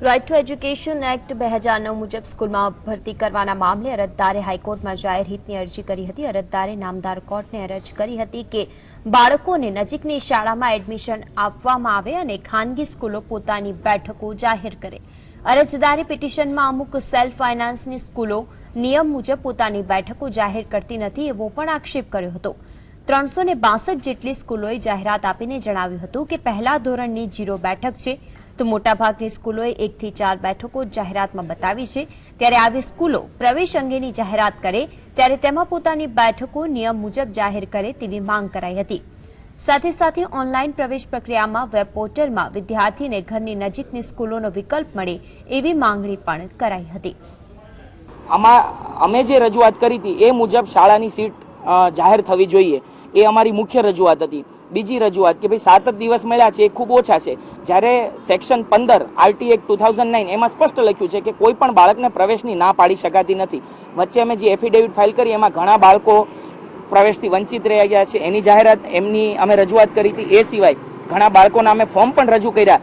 Right to education act બે હજાર નવ મુજબ સ્કૂલમાં ભરતી કરવાના મામલે અરજદારે હાઈકોર્ટમાં જાહેર હિતની અરજી કરી હતી. અરજદારે નામદાર કોર્ટને અરજ કરી હતી કે બાળકોને નજીકની શાળામાં એડમિશન આપવામાં આવે અને ખાનગી સ્કૂલો પોતાની બેઠકો જાહેર કરે. અરજદારે પિટિશનમાં અમુક સેલ્ફ ફાઇનાન્સની સ્કૂલો નિયમ મુજબ પોતાની બેઠકો જાહેર કરતી નથી એવો પણ આક્ષેપ કર્યો હતો. ત્રણસો ને બાસઠ જેટલી સ્કૂલોએ જાહેરાત આપીને જણાવ્યું હતું કે પહેલા ધોરણની જીરો બેઠક છે. તો મોટાભાગની સ્કૂલોએ એકથી ચાર બેઠકો જાહેરાતમાં બતાવી છે. ત્યારે આવી સ્કૂલો પ્રવેશ અંગેની જાહેરાત કરે, ત્યારે તેમાં પોતાની બેઠકો નિયમ મુજબ જાહેર કરે તેવી માંગ કરાઈ હતી. સાથે સાથે ઓનલાઈન પ્રવેશ પ્રક્રિયામાં વેબ પોર્ટલમાં વિદ્યાર્થીને ઘરની નજીકની સ્કૂલોનો વિકલ્પ મળે એવી માંગણી પણ કરાઈ હતી. આમાં અમે જે રજૂઆત કરી હતી એ મુજબ શાળાની સીટ જાહેર થવી જોઈએ. એ અમારી મુખ્ય રજૂઆત હતી. બીજી રજૂઆત કે ભાઈ સાત જ દિવસ મળ્યા છે, એ ખૂબ ઓછા છે. જ્યારે સેક્શન પંદર, RT act two thousand nine, એમાં સ્પષ્ટ લખ્યું છે કે કોઈ પણ બાળકને પ્રવેશની ના પાડી શકાતી નથી. વચ્ચે અમે જે એફિડેવિટ ફાઇલ કરી, એમાં ઘણા બાળકો પ્રવેશથી વંચિત રહી ગયા છે. એની જાહેરાત, એમની અમે રજૂઆત કરી હતી. એ સિવાય ઘણા બાળકોના અમે ફોર્મ પણ રજૂ કર્યા.